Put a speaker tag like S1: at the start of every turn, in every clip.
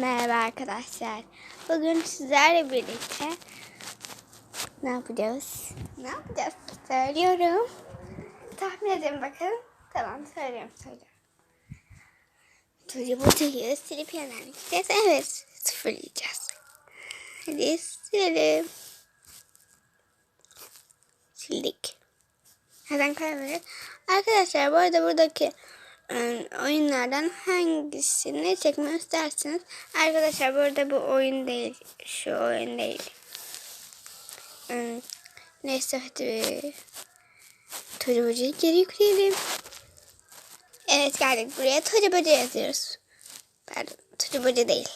S1: Merhaba arkadaşlar. Bugün sizlerle birlikte ne yapacağız? Ne yapacağız? Söylüyorum. Tahmin edin bakın. Tamam söylüyorum söylüyorum. Çocuğu buradayız. Silip yanına gideceğiz. Evet sıfırlayacağız. Hadi silelim. Sildik. Neden kaybederiz? Arkadaşlar bu arada buradaki oyunlardan hangisini çekmek istersiniz? Arkadaşlar burada bu oyun değil. Şu oyun değil. Iı, Neyse hadi. Böceği geri yükleyelim. Evet geldik buraya. Toca böceği yazıyoruz. Pardon. Böceği değil.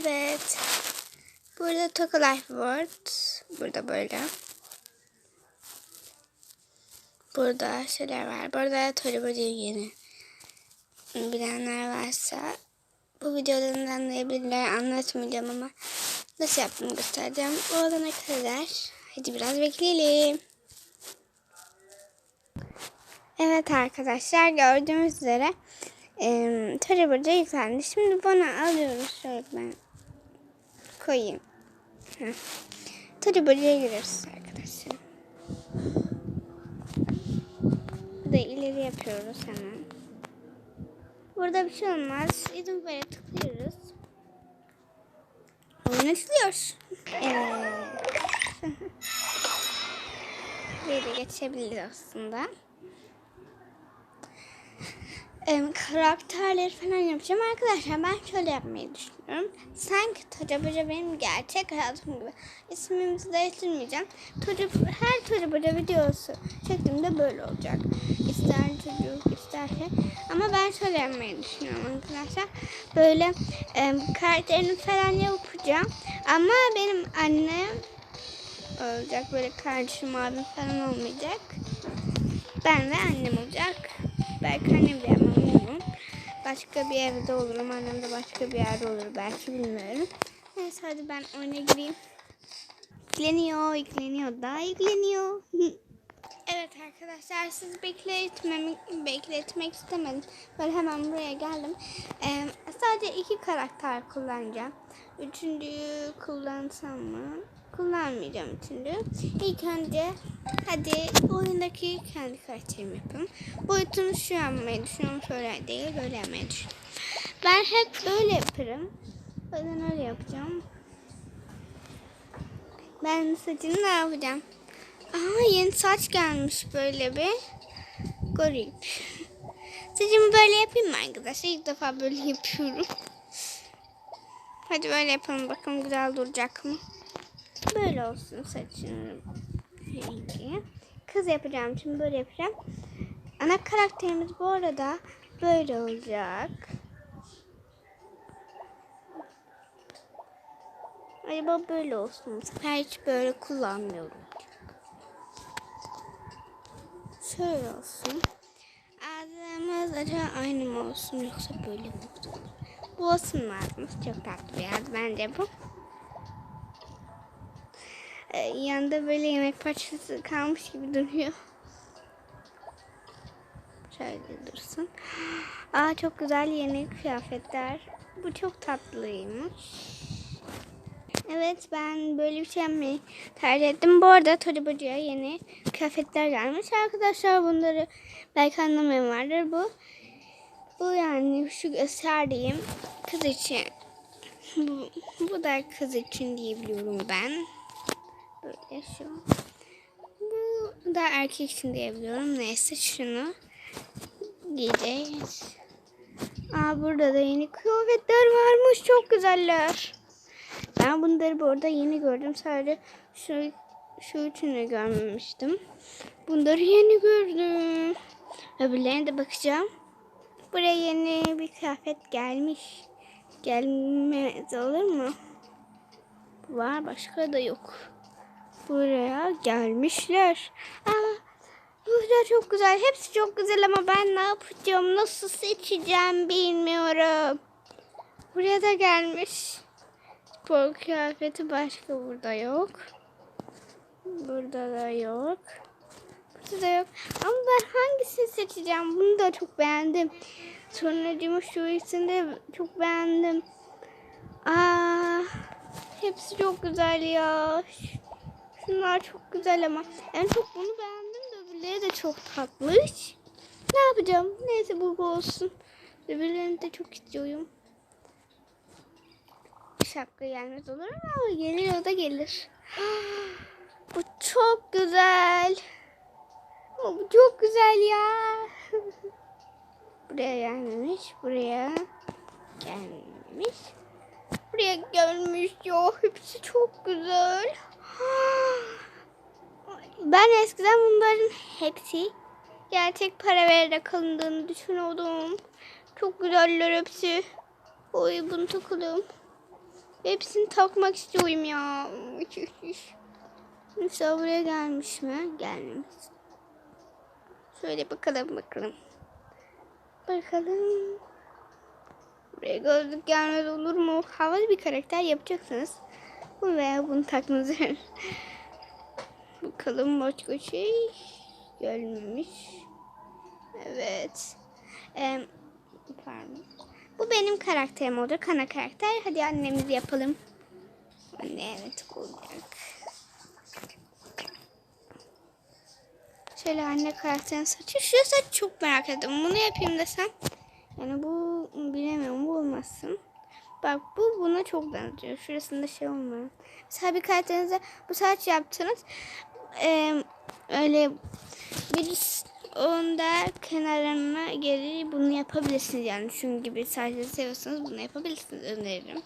S1: Evet. Burada Toka Life World. Burada böyle. Burada şeyler var. Burada Tori Böceği yeni. Bilenler varsa bu videodan anlayabilirler. Anlatmayacağım ama nasıl yaptığımı göstereceğim. O olana kadar hadi biraz bekleyelim. Evet arkadaşlar gördüğünüz üzere e, Tori yüklendi. Şimdi bana alıyoruz. Şöyle ben koyayım. Heh. Tori Böceği'ye giriyoruz arkadaşlar. Burada ileri yapıyoruz hemen. Burada bir şey olmaz. İzin böyle tıklıyoruz. Oyun açılıyor. Evet. Böyle geçebiliriz aslında. Em, karakterleri falan yapacağım. Arkadaşlar ben şöyle yapmayı düşünüyorum. Sanki Toca Boca benim gerçek hayatım gibi. İsmimizi değiştirmeyeceğim. Toca, her Toca Boca videosu çektiğimde böyle olacak. İster çocuk ister şey. Ama ben şöyle yapmayı düşünüyorum arkadaşlar. Böyle em, karakterini falan yapacağım. Ama benim annem olacak. Böyle kardeşim abim falan olmayacak. Ben ve annem olacak. Belki annem de olurum. Başka bir evde olurum. Annem de başka bir yerde olur. Belki bilmiyorum. Neyse hadi ben oyuna gireyim. Yükleniyor, yükleniyor, daha yükleniyor. evet arkadaşlar siz bekletmemi, bekletmek istemedim. Böyle hemen buraya geldim. Ee, sadece iki karakter kullanacağım. Üçüncüyü kullansam mı? Kullanmayacağım üçüncü. İlk önce hadi oyundaki kendi karakterimi yapayım. Boyutunu şu yapmayı düşünüyorum. Şöyle değil böyle yapmayı düşünüyorum. Ben hep böyle yaparım. O yüzden öyle yapacağım. Ben saçını ne yapacağım? Aha yeni saç gelmiş böyle bir. Garip. Saçımı böyle yapayım mı arkadaşlar? İlk defa böyle yapıyorum. Hadi böyle yapalım bakalım güzel duracak mı? Böyle olsun saçının rengi. Kız yapacağım şimdi böyle yapacağım. Ana karakterimiz bu arada böyle olacak. Acaba böyle olsun. Bu hiç böyle kullanmıyorum. Şöyle olsun. Ağzımız acaba aynı mı olsun yoksa böyle mi olsun? Bu olsun ağzımız? Çok tatlı bir ağız bence bu. Ee, yanında böyle yemek parçası kalmış gibi duruyor. Şöyle dursun. Aa çok güzel yeni kıyafetler. Bu çok tatlıymış. Evet ben böyle bir şey yapmayı tercih ettim. Bu arada Tori Böceğe yeni kıyafetler gelmiş. Arkadaşlar bunları belki anlamayan vardır. Bu bu yani şu gösterdiğim kız için. Bu, bu da kız için diyebiliyorum ben. Böyle şu. Bu da erkek için diyebiliyorum. Neyse şunu giyeceğiz. Aa burada da yeni kıyafetler varmış. Çok güzeller. Ben bunları burada yeni gördüm. Sadece şu şu üçünü görmemiştim. Bunları yeni gördüm. Öbürlerine de bakacağım. Buraya yeni bir kıyafet gelmiş. Gelmez olur mu? Var başka da yok. Buraya gelmişler. Ama burada çok güzel. Hepsi çok güzel ama ben ne yapacağım? Nasıl seçeceğim bilmiyorum. Buraya da gelmiş. Spor kıyafeti başka burada yok. Burada da yok. Burada da yok. Ama ben hangisini seçeceğim? Bunu da çok beğendim. Sonracımı şu ikisini çok beğendim. Aa, hepsi çok güzel ya. Şunlar çok güzel ama en çok bunu beğendim de öbürleri de çok tatlış. Ne yapacağım? Neyse bu olsun. Öbürlerini de çok istiyorum. Şapka gelmez olur mu? Ama gelir o da gelir. Bu çok güzel. Ama bu çok güzel ya. Buraya gelmemiş. Buraya gelmemiş. Buraya gelmiş ya. Hepsi çok güzel. Ben eskiden bunların hepsi gerçek para vererek alındığını düşünüyordum. Çok güzeller hepsi. Oy bunu takalım. Hepsini takmak istiyorum ya. Mesela buraya gelmiş mi? Gelmemiş. Şöyle bakalım bakalım. Bakalım. Buraya gözlük gelmez olur mu? Havalı bir karakter yapacaksınız. Bu veya bunu takmanız Bakalım başka şey gelmemiş. Evet. Ee, pardon. Bu benim karakterim olacak. Kana karakter. Hadi annemizi yapalım. Anne evet olacak. Şöyle anne karakterin saçı. Şu saç çok merak ettim. Bunu yapayım desem. Yani bu bilemiyorum. Bu olmasın. Bak bu buna çok benziyor. Şurasında şey olmuyor. Mesela bir karakterinize bu saç yaptınız. Ee, öyle bir onda kenarına geri bunu yapabilirsiniz yani. Şunun gibi saçları seviyorsanız bunu yapabilirsiniz. Öneririm.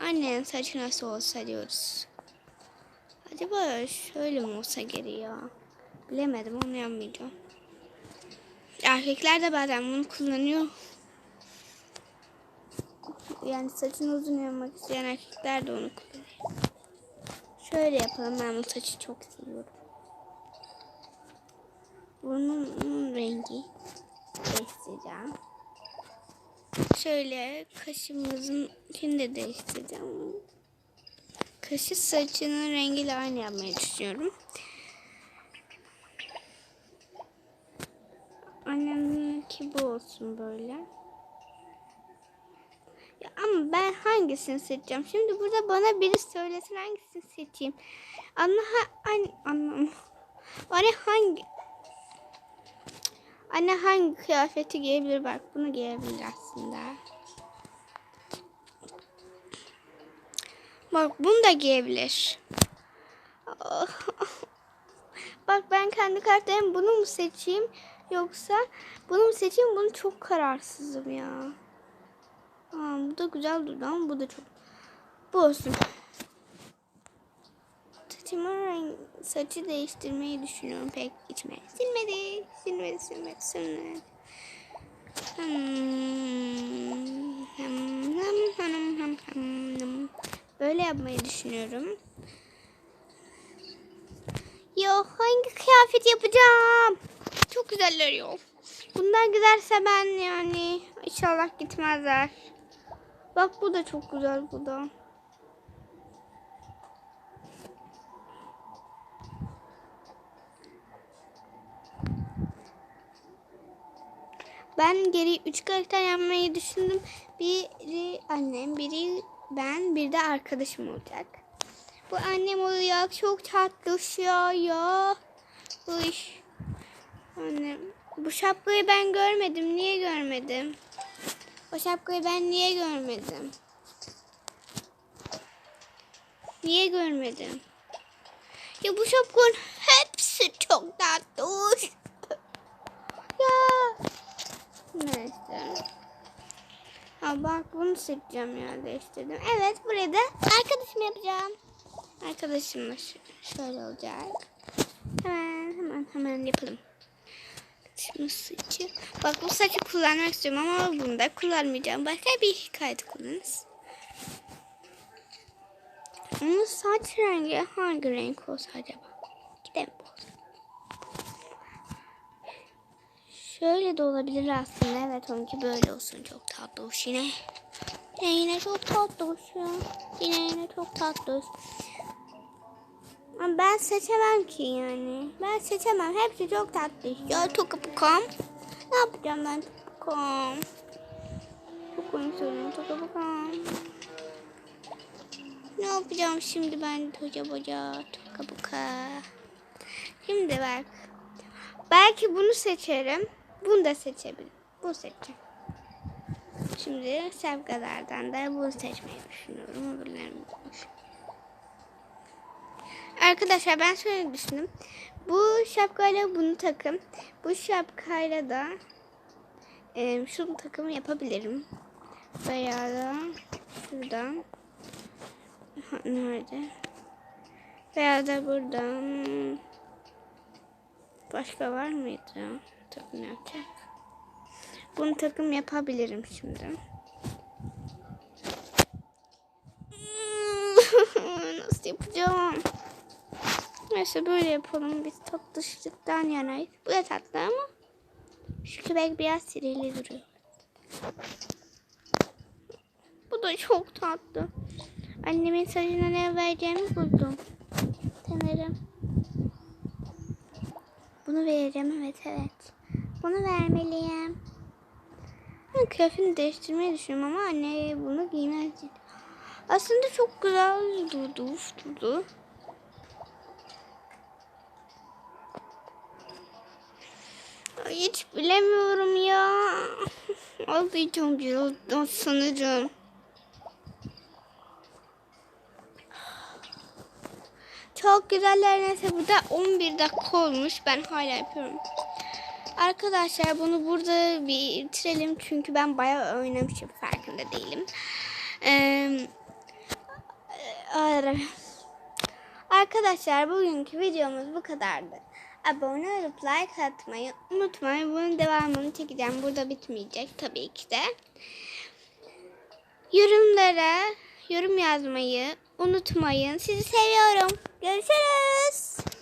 S1: Annenin saçı nasıl olsa diyoruz. Acaba şöyle mi olsa geri ya? Bilemedim onu yapmayacağım. Erkekler de bazen bunu kullanıyor. Yani saçını uzun yapmak isteyen erkekler de onu kullanıyor. Şöyle yapalım ben bu saçı çok seviyorum. Bunun rengi değiştireceğim. Şöyle kaşımızın de değiştireceğim. Kaşı saçının rengiyle aynı yapmayı düşünüyorum. Anneminki bu olsun böyle. Ya ama ben hangisini seçeceğim? Şimdi burada bana biri söylesin hangisini seçeyim. Anne ha, anne, anlam. Anne hangi Anne hangi kıyafeti giyebilir? Bak bunu giyebilir aslında. Bak bunu da giyebilir. Bak ben kendi kartlarım bunu mu seçeyim yoksa bunu mu seçeyim? Bunu çok kararsızım ya. Aa, bu da güzel durdu ama bu da çok. Bu olsun. Saçımın renk, saçı değiştirmeyi düşünüyorum pek içme. Silmedi, silmedi, silmedi, silmedi. Böyle yapmayı düşünüyorum. Yo hangi kıyafet yapacağım? Çok güzeller yok. Bundan giderse ben yani inşallah gitmezler. Bak bu da çok güzel bu da. Ben geri üç karakter yapmayı düşündüm. Biri annem, biri ben, bir de arkadaşım olacak. Bu annem olacak. Çok tatlı ya. Bu iş. Annem. Bu şapkayı ben görmedim. Niye görmedim? O şapkayı ben niye görmedim? Niye görmedim? Ya bu şapkanın hepsi çok tatlı. Neyse. Ha bak bunu seçeceğim ya değiştirdim. Evet buraya da arkadaşım yapacağım. Arkadaşım da şöyle olacak. Hemen hemen hemen yapalım. Şimdi saçı. Bak bu saçı kullanmak istiyorum ama bunu da kullanmayacağım. Başka bir hikaye kullanırız. Onun saç rengi hangi renk olsa acaba? Gidelim bu olsa. Şöyle de olabilir aslında. Evet onunki böyle olsun. Çok tatlı hoş yine. Yine yine çok tatlı hoş ya. Yine yine çok tatlı hoş. Ama ben seçemem ki yani. Ben seçemem. Hepsi çok tatlı. Ya tokapukom. Ne yapacağım ben tokapukom? Çok oyun tokapukom. Ne yapacağım şimdi ben toca boca tokapuka. Şimdi bak. Belki bunu seçerim. Bunu da seçebilirim. Bunu seçeceğim. Şimdi şapkalardan da bunu seçmeyi düşünüyorum. Öbürlerini. Arkadaşlar ben şöyle düşündüm. Bu şapkayla bunu takım. Bu şapkayla da e, şunu takım yapabilirim. Veya da şuradan. Nerede? Veya da buradan. Başka var mıydı? Takım yapacak. Bunu takım yapabilirim şimdi. Nasıl yapacağım? Neyse böyle yapalım. Biz tatlışlıktan yanayız. Bu da tatlı ama şu köpek biraz sinirli duruyor. Bu da çok tatlı. Annemin saçına ne vereceğimi buldum. Sanırım. Bunu vereceğim evet evet. Bunu vermeliyim. Ben kıyafetini değiştirmeyi düşünüyorum ama anne bunu giymez. Aslında çok güzel durdu. Uf, durdu. Hiç bilemiyorum ya. Ağlayacağım birazdan sanırım. Çok güzeller neyse burada 11 dakika olmuş. Ben hala yapıyorum. Arkadaşlar bunu burada bitirelim. Çünkü ben bayağı oynamışım. Farkında değilim. Ee, Arkadaşlar bugünkü videomuz bu kadardı. Abone olup like atmayı unutmayın. Bunun devamını çekeceğim. Burada bitmeyecek tabii ki de. Yorumlara yorum yazmayı unutmayın. Sizi seviyorum. Görüşürüz.